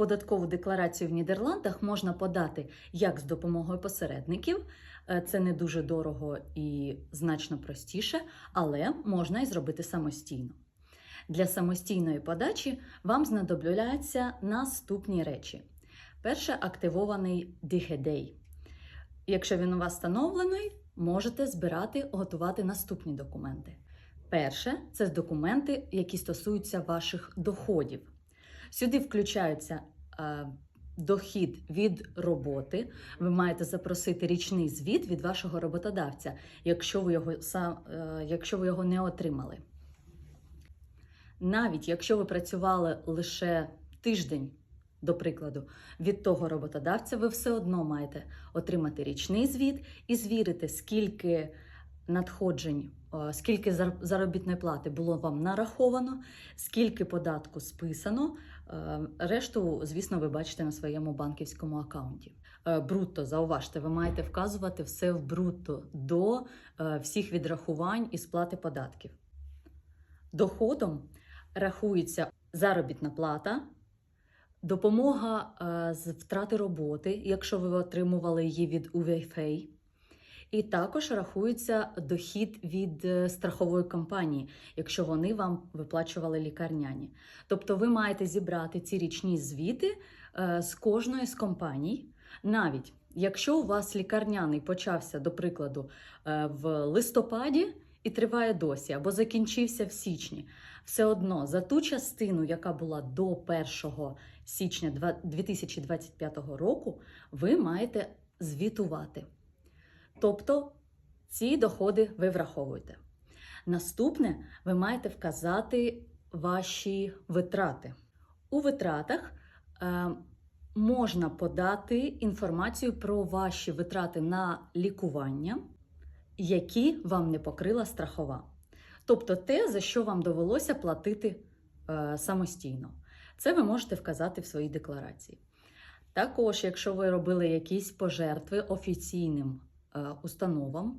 Податкову декларацію в Нідерландах можна подати як з допомогою посередників, е, це не дуже дорого і значно простіше, але можна і зробити самостійно. Для самостійної подачі вам знадобляться наступні речі. Перше активований DigiDay. Якщо він у вас встановлений, можете збирати, готувати наступні документи. Перше це документи, які стосуються ваших доходів. Сюди включаються е, дохід від роботи. Ви маєте запросити річний звіт від вашого роботодавця, якщо ви його, сам, е, якщо ви його не отримали. Навіть якщо ви працювали лише тиждень, до прикладу, від того роботодавця, ви все одно маєте отримати річний звіт і звірити, скільки надходжень, скільки заробітної плати було вам нараховано, скільки податку списано. Е, Решту, звісно, ви бачите на своєму банківському акаунті. Е, Брутто, зауважте, ви маєте вказувати все в брутто до е, всіх відрахувань і сплати податків. Доходом рахується заробітна плата, допомога е, з втрати роботи, якщо ви отримували її від UVFA, і також рахується дохід від е, страхової компанії, якщо вони вам виплачували лікарняні. Тобто ви маєте зібрати ці річні звіти е, з кожної з компаній, навіть якщо у вас лікарняний почався, до прикладу, е, в листопаді і триває досі, або закінчився в січні, все одно за ту частину, яка була до 1 січня 2025 року, ви маєте звітувати. Тобто ці доходи ви враховуєте. Наступне, ви маєте вказати ваші витрати. У витратах е, можна подати інформацію про ваші витрати на лікування, які вам не покрила страхова. Тобто те, за що вам довелося платити е, самостійно. Це ви можете вказати в своїй декларації. Також, якщо ви робили якісь пожертви офіційним установам,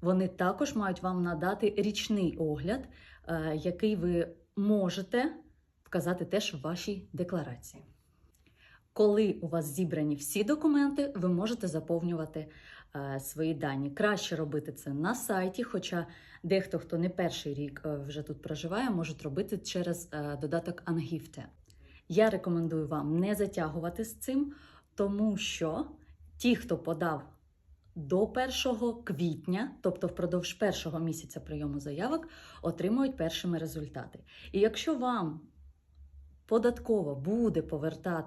вони також мають вам надати річний огляд, е, який ви можете вказати теж в вашій декларації. Коли у вас зібрані всі документи, ви можете заповнювати е, свої дані. Краще робити це на сайті, хоча дехто, хто не перший рік е, вже тут проживає, можуть робити через е, додаток Ангіфте. Я рекомендую вам не затягувати з цим, тому що ті, хто подав до 1 квітня, тобто впродовж першого місяця прийому заявок, отримують першими результати. І якщо вам податково буде повертати